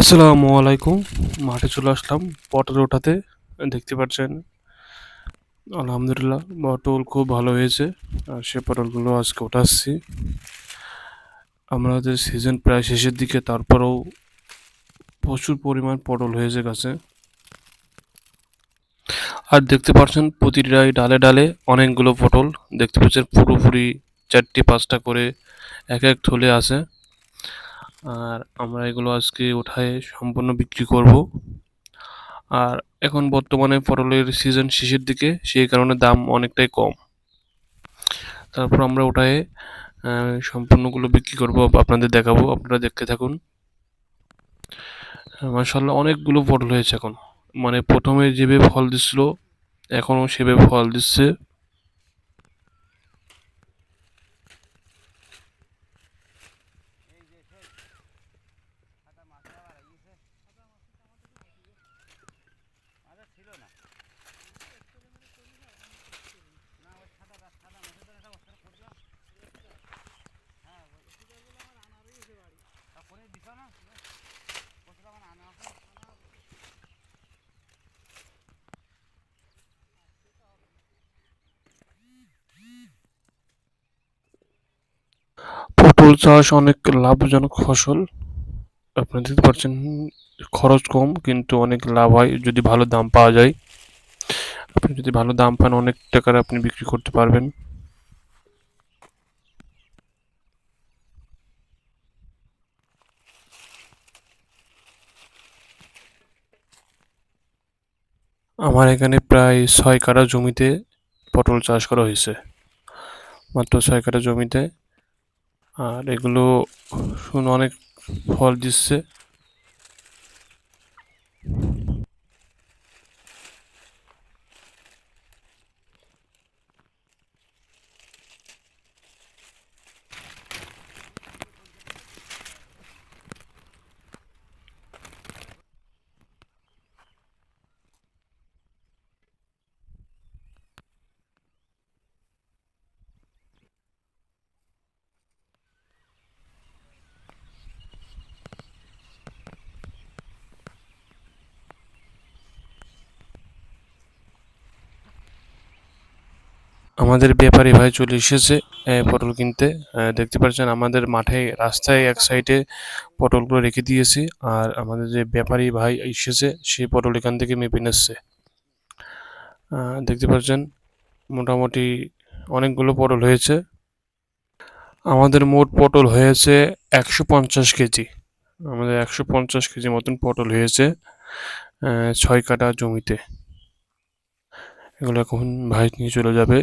আসসালামু আলাইকুম। মাঠে চলে আসলাম পটল ওঠাতে। দেখতে পাচ্ছেন, আলহামদুলিল্লাহ, পটল খুব ভালো হয়েছে। আর সে পটলগুলো আজকে ওঠাচ্ছি আমাদের সিজন প্রায় শেষের দিকে, তারপরেও প্রচুর পরিমাণ পটল হয়েছে গাছে। আর দেখতে পাচ্ছেন, প্রতিটাই ডালে ডালে অনেকগুলো পটল। দেখতে পাচ্ছেন, পুরোপুরি চারটি পাঁচটা করে এক এক থলে আছে। আর আমরা এগুলো আজকে উঠায় সম্পূর্ণ বিক্রি করব। আর এখন বর্তমানে পটলের সিজন শেষের দিকে, সেই কারণে দাম অনেকটাই কম। তারপর আমরা ওটায় সম্পূর্ণগুলো বিক্রি করব, আপনাদের দেখাবো, আপনারা দেখতে থাকুন। মার্শাল্লাহ অনেকগুলো পটল হয়েছে এখন। মানে প্রথমে যেভাবে ফল দিচ্ছিল এখনও সেভাবে ফল দিচ্ছে। পটল চাষ অনেক লাভজনক ফসল। আপনি দেখতে পাচ্ছেন, খরচ কম, কিন্তু অনেক লাভ হয় যদি ভালো দাম পাওয়া যায়। আপনি যদি ভালো দাম পান, অনেক টাকার আপনি বিক্রি করতে পারবেন। আমার এখানে প্রায় ছয় কাঠা জমিতে পটল চাষ করা হয়েছে। মাত্র ছয় কাঠা জমিতে আর এগুলো শুন অনেক ফল দিচ্ছে। আমাদের ব্যাপারী ভাই চলে এসেছে পটল কিনতে। দেখতে পাচ্ছেন আমাদের মাঠে রাস্তায় এক সাইডে পটলগুলো রেখে দিয়েছি, আর আমাদের যে ব্যাপারী ভাই এসেছে সেই পটল এখান থেকে মেপে নিচ্ছে। দেখতে পাচ্ছেন মোটামুটি অনেকগুলো পটল হয়েছে। আমাদের মোট পটল হয়েছে একশো পঞ্চাশ কেজি। আমাদের একশো পঞ্চাশ কেজি মতন পটল হয়েছে ছয় কাটা জমিতে। এগুলো এখন ভাই নিয়ে চলে যাবে।